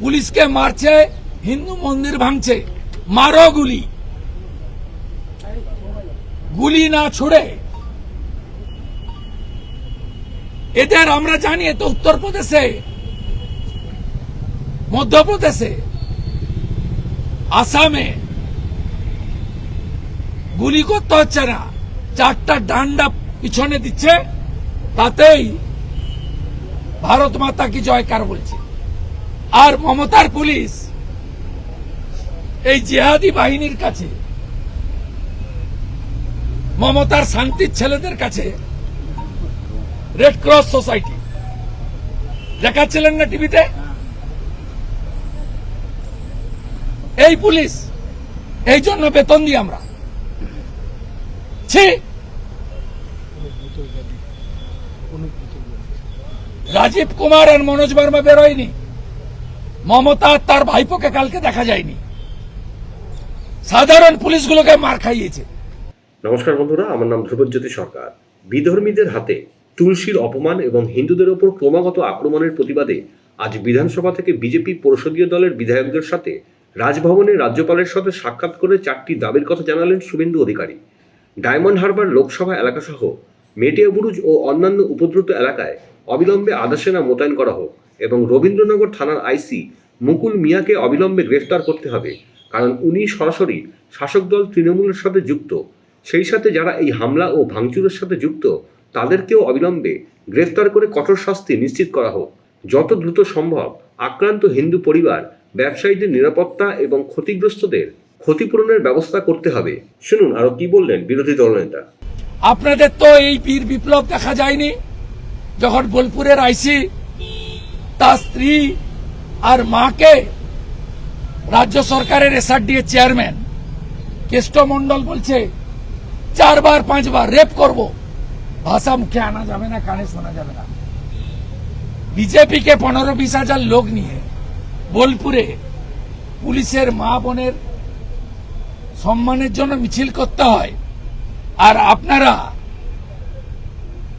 পুলিশকে মারছে, হিন্দু মন্দির ভাঙছে। মারো গুলি। গুলি না ছুড়ে। এদের আমরা জানি তো উত্তরপ্রদেশে, মধ্যপ্রদেশে, আসামে। গুলি করতে হচ্ছে না। চারটা ডান্ডা পিছনে দিচ্ছে, তাতেই ভারত মাতা কি জয়কার বলছে। আর মমতার পুলিশ এই জেহাদি বাহিনীর কাছে, মমতার শান্তির ছেলেদের কাছে রেড ক্রস সোসাইটি দেখাচ্ছিলেন না টিভিতে? এই পুলিশ, এই জন্য বেতন দিই আমরা। রাজীব কুমার আর মনোজ বর্মা বেরোয়নি। মমতা তার ভাইপোকে কালকে দেখা যায়নি। সাধারণ পুলিশগুলোকে মার খাইয়েছে। নমস্কার বন্ধুরা, আমার নাম ধ্রুবজ্যোতি সরকার। বিধর্মীদের হাতে তুলসীর অপমান এবং হিন্দুদের ওপর ক্রমাগত আক্রমণের প্রতিবাদে আজ বিধানসভা থেকে বিজেপি পরিষদীয় দলের বিধায়কদের সাথে রাজভবনে রাজ্যপালের সাথে সাক্ষাৎ করে চারটি দাবির কথা জানালেন শুভেন্দু অধিকারী। ডায়মন্ড হারবার লোকসভা এলাকাসহ মেটিয়াবুরুজ ও অন্যান্য উপদ্রুত এলাকায় অবিলম্বে আধা সেনা মোতায়েন করা হোক এবং রবীন্দ্রনগর থানার আইসি মুকুল মিয়াকে অবিলম্বে গ্রেফতার করতে হবে, কারণ উনি সরাসরি শাসক দল তৃণমূলের সাথে যুক্ত। সেই সাথে যারা এই হামলা ও ভাঙচুরের সাথে যুক্ত, তাদেরকেও অবিলম্বে গ্রেফতার করে কঠোর শাস্তি নিশ্চিত করা হোক। যত দ্রুত সম্ভব আক্রান্ত হিন্দু পরিবার, ব্যবসায়ীদের নিরাপত্তা এবং ক্ষতিগ্রস্তদের ক্ষতিপূরণের ব্যবস্থা করতে হবে। শুনুন, আরও কি বললেন বিরোধী দলনেতা। আপনাদের তো এই বীর বিপ্লব দেখা যায়নি। যখন বোলপুরের আইসি তার স্ত্রী আর মাকে রাজ্য সরকারের এসআরডিএ চেয়ারম্যান কেষ্ট মন্ডল বলছে, চারবার, পাঁচবার রেপ করব। ভাষা মুখে আনা যাবে না, কানে শোনা যাবে না। বিজেপিকে পনেরো, বিশ হাজার লোক নিয়ে বোলপুরে পুলিশের মা বোনের সম্মানের জন্য মিছিল করতে হয়। আর আপনারা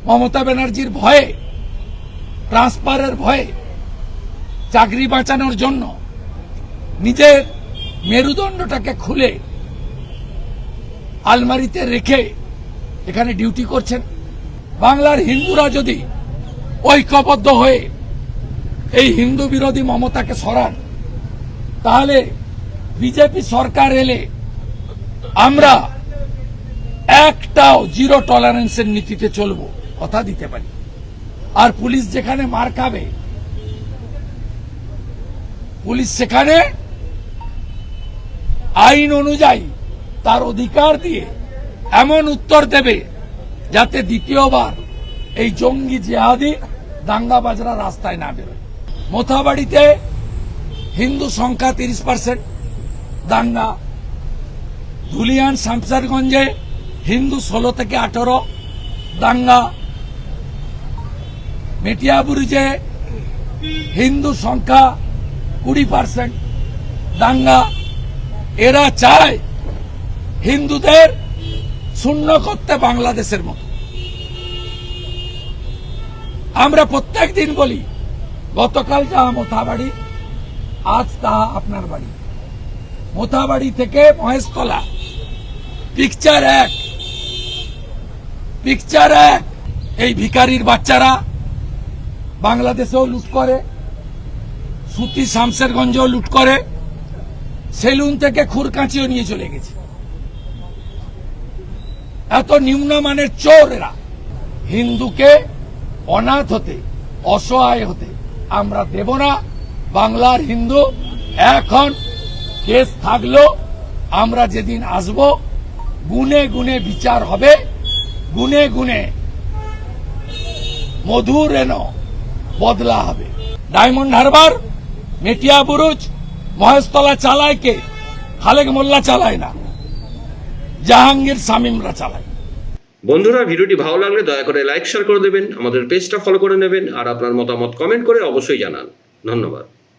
মমতা ব্যানার্জির ভয়ে ট্রান্সফারের ভয়ে চাকরি বাঁচানোর জন্য নিজের মেরুদণ্ডটাকে খুলে আলমারিতে রেখে এখানে ডিউটি করছেন। বাংলার হিন্দুরা যদি ঐক্যবদ্ধ হয়ে এই হিন্দু বিরোধী মমতাকে সরান, তাহলে বিজেপি সরকার এলে আমরা একটাও জিরো টলারেন্সের নীতিতে চলবো, কথা দিতে পারি। আর পুলিশ যেখানে মার খাবে পুলিশ সেখানে আইন অনুযায়ী তার অধিকার দিয়ে এমন উত্তর দেবে যাতে দ্বিতীয়বার এই জঙ্গি জেহাদি দাঙ্গাবাজরা রাস্তায় না বেরোয়। মোথাবাড়িতে হিন্দু সংখ্যা তিরিশ পার্সেন্ট, দাঙ্গা ধুলিয়ান শামসারগঞ্জে হিন্দু ষোলো থেকে আঠারো, দাঙ্গা মেটিয়াবুরুজে হিন্দু সংখ্যা কুড়ি পার্সেন্ট দাঙ্গা, এরা চায় হিন্দুদের শূন্য করতে বাংলাদেশের মতো। আমরা প্রত্যেক দিন বলি গতকাল যা মোথাবাড়ি, আজ তাহা আপনার বাড়ি। মোথাবাড়ি থেকে মহেশতলা পিকচার এক। পিকচার এক, এই ভিকারির বাচ্চারা বাংলাদেশেও লুট করে। সুতি শামসেরগঞ্জেও লুট করে, সেলুন থেকে খুরকাঁচিও নিয়ে চলে গেছে। এত নিম্নমানের চোর এরা। হিন্দুকে অনাথ হতে, অসহায় হতে আমরা দেব না। বাংলার হিন্দু, এখন কেস থাকল আমরা যেদিন আসব, গুনে গুনে বিচার হবে, গুনে গুনে মধুর এন বদলা হবে। ডায়মন্ড হারবার মেটিয়া বুরুজ মহেশতলা চালায় কে? খালেক মোল্লা চালায় না। জাহাঙ্গীর শামীমরা চালায়। বন্ধুরা, ভিডিওটি ভালো লাগলে দয়া করে লাইক, শেয়ার করে দেবেন, আমাদের পেজটা ফলো করে নেবেন, আর আপনার মতামত কমেন্ট করে অবশ্যই জানান। ধন্যবাদ।